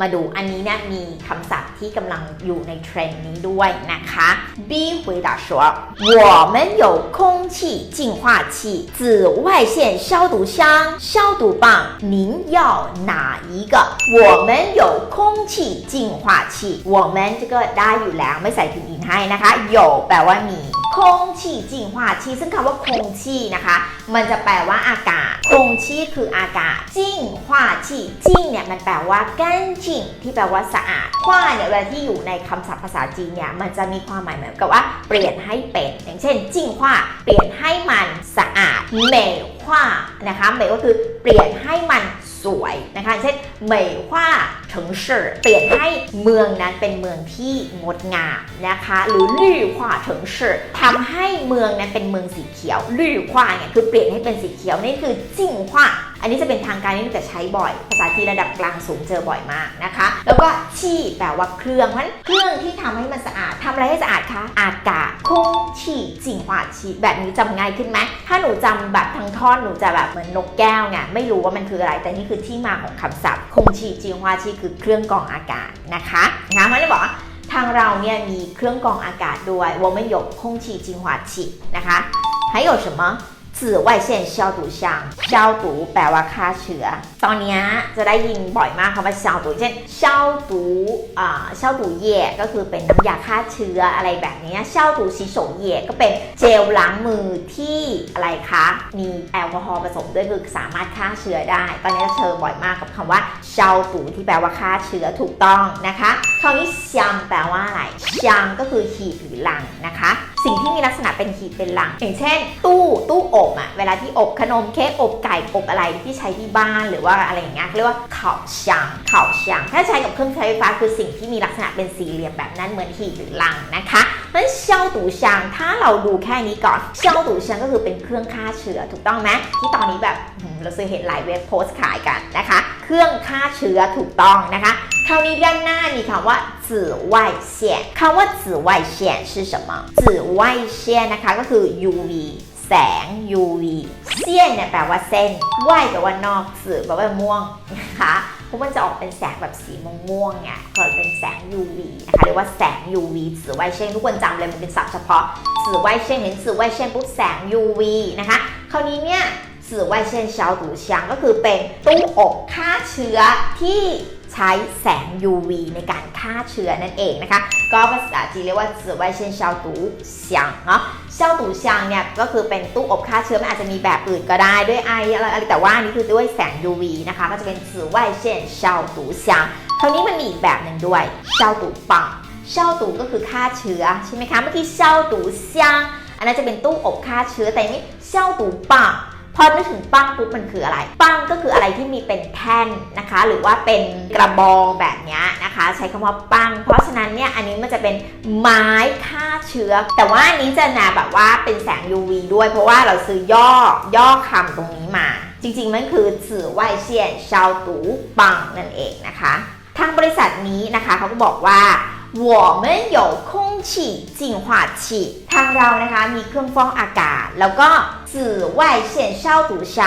มาดูอันนี้เนี่ยมีคำศัพท์ที่กำลังอยู่ในเทรนด์นี้ด้วยนะคะ B 回答说我们有空气净化器紫外线消毒箱消毒棒您要哪一个我们有空气净化器我们这个ได้อยู่แล้วไม่ใส่พิมพ์อินให้นะคะ有แปลว่ามี คงชีจิงหวาชีซึ่งคำว่าคงชีนะคะ มันจะแปลว่าอากาศ คงชีคืออากาศ จิงหวาชีจิงเนี่ยมันแปลว่าก้นจิงที่แปลว่าสะอาดหวาเนี่ยเวลาที่อยู่ในคำศัพท์ภาษาจีนเนี่ยมันจะมีความหมายเหมือนกับว่าเปลี่ยนให้เป็น อย่างเช่น จิงหวาเปลี่ยนให้มันสะอาดเหม่หวานะคะเหม่ก็คือเปลี่ยนให้มัน สวยนะคะเช่นเหมยว่าเฉิงเฉิเปลี่ยนให้เมืองนั้นเป็นเมืองที่งดงามนะคะ หรือลี่ขวาเฉิงเฉิทำให้เมืองนั้นเป็นเมืองสีเขียวลี่ขวาเนี่ยคือเปลี่ยนให้เป็นสีเขียวนี่คือจิงขวา อันนี้จะเป็นทางการนี่จะใช้บ่อย ภาษาจีนระดับกลางสูงเจอบ่อยมากนะคะ แล้วก็ชี่แปลว่าเครื่องเพราะฉะนั้นเครื่องที่ทำให้มันสะอาดทำอะไรให้สะอาดคะอากาศคงชี่จิงหวาชีแบบนี้จำง่ายขึ้นไหมถ้าหนูจำแบบทั้งท่อนหนูจะแบบเหมือนนกแก้วไงไม่รู้ว่ามันคืออะไร แต่นี่คือที่มาของคำศัพท์คงชีจิงหวาชีคือเครื่องกรองอากาศนะคะนะคะมันเลยบอกว่าทางเราเนี่ยมีเครื่องกรองอากาศด้วย我们有空气净化器นะคะ还有什么 紫外线消毒箱消毒แปลว่าฆ่าเชื้อ ตอนนี้จะได้ยินบ่อยมากคำว่า消毒เช่น消毒อ่า消毒液ก็คือเป็นน้ำยาฆ่าเชื้ออะไรแบบนี้消毒洗手液ก็เป็นเจลล้างมือที่อะไรคะ มีแอลกอฮอล์ผสมด้วยคือสามารถฆ่าเชื้อได้ ตอนนี้จะเจอบ่อยมากกับคำว่า消毒ที่แปลว่าฆ่าเชื้อถูกต้องนะคะคราวนี้香แปลว่าอะไร香ก็คือหีบหรือลังนะคะ สิ่งที่มีลักษณะเป็นหีบเป็นหลัง อย่างเช่น ตู้ตู้อบอะเวลาที่อบขนมเค้กอบไก่อบอะไรที่ใช้ที่บ้านหรือว่าอะไรอย่างเงี้ยเรียกว่าเข่าช่างเข่าช่างถ้าใช้กับเครื่องใช้ไฟฟ้าคือสิ่งที่มีลักษณะเป็นสี่เหลี่ยมแบบนั้นเหมือนหีบหรือหลังนะคะเพราะฉะนั้นเช่าตู่ช่างถ้าเราดูแค่นี้ก่อนเช่าตู่ช่างก็คือเป็นเครื่องฆ่าเชื้อถูกต้องไหมที่ตอนนี้แบบเราเคยเห็นหลายเว็บโพสต์ขายกันนะคะ เครื่องฆ่าเชื้อถูกต้องนะคะ คราวนี้ด้านหน้ามีคำว่า紫外线คำว่า紫外线是什么紫外线นะคะก็คือ UV แสง UV เสี้ยนเนี่ยแปลว่าเส้นว่ายแปลว่านอกสื่อแปลว่าม่วงนะคะเพราะมันจะออกเป็นแสงแบบสีม่วงๆไงก็เป็นแสง UV นะคะเรียกว่าแสง UV 紫外线ทุกคนจำเลยมันเป็นศัพท์เฉพาะ紫外线เห็น紫外线ปุ๊บแสง UV นะคะคราวนี้เนี่ย紫外线消毒箱ก็คือเป็นตู้อบฆ่าเชื้อที่ ใช้แสง UV ในการฆ่าเชื้อนั่นเองนะคะ ก็ภาษาจีนเรียกว่าจื่อไวเชนเชาตูเซียงเนาะเชาตูเซียงเนี่ยก็คือเป็นตู้อบฆ่าเชื้อมันอาจจะมีแบบอื่นก็ได้ด้วยไออะไรแต่ว่านี่คือด้วยแสง UV นะคะ ก็จะเป็นจื่อไวเชนเชาตูเซียงคราวนี้มันมีอีกแบบหนึ่งด้วยเชาตูปังเชาตูก็คือฆ่าเชื้อใช่ไหมคะเมื่อกี้เชาตูเซียงอันนั้นจะเป็นตู้อบฆ่าเชื้อแต่นี้เชาตูปัง พอนึกถึงปั้งปุ๊บมันคืออะไร ปั้งก็คืออะไรที่มีเป็นแท่นนะคะ หรือว่าเป็นกระบองแบบนี้นะคะ ใช้คำว่าปั้งเพราะฉะนั้นเนี่ยอันนี้มันจะเป็นไม้ฆ่าเชื้อ แต่ว่าอันนี้จะนาแบบว่าเป็นแสง UV ด้วย เพราะว่าเราซื้อย่อย่อคำตรงนี้มา จริงๆมันคือสื่อไหวเซียนชาวตูปังนั่นเองนะคะ ทางบริษัทนี้นะคะเขาก็บอกว่า 我们有空气净化器ทางเรานะคะมีเครื่องฟอกอากาศ แล้วก็紫外线消毒箱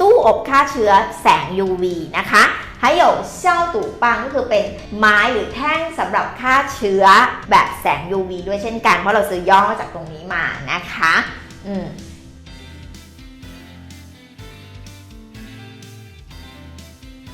ตู้อบฆ่าเชื้อแสง UV นะคะ还有消毒棒ก็คือเป็นไม้หรือแท่งสำหรับฆ่าเชื้อแบบแสง UV ด้วยเช่นกัน เพราะเราซื้อย่อจากตรงนี้มานะคะ อืม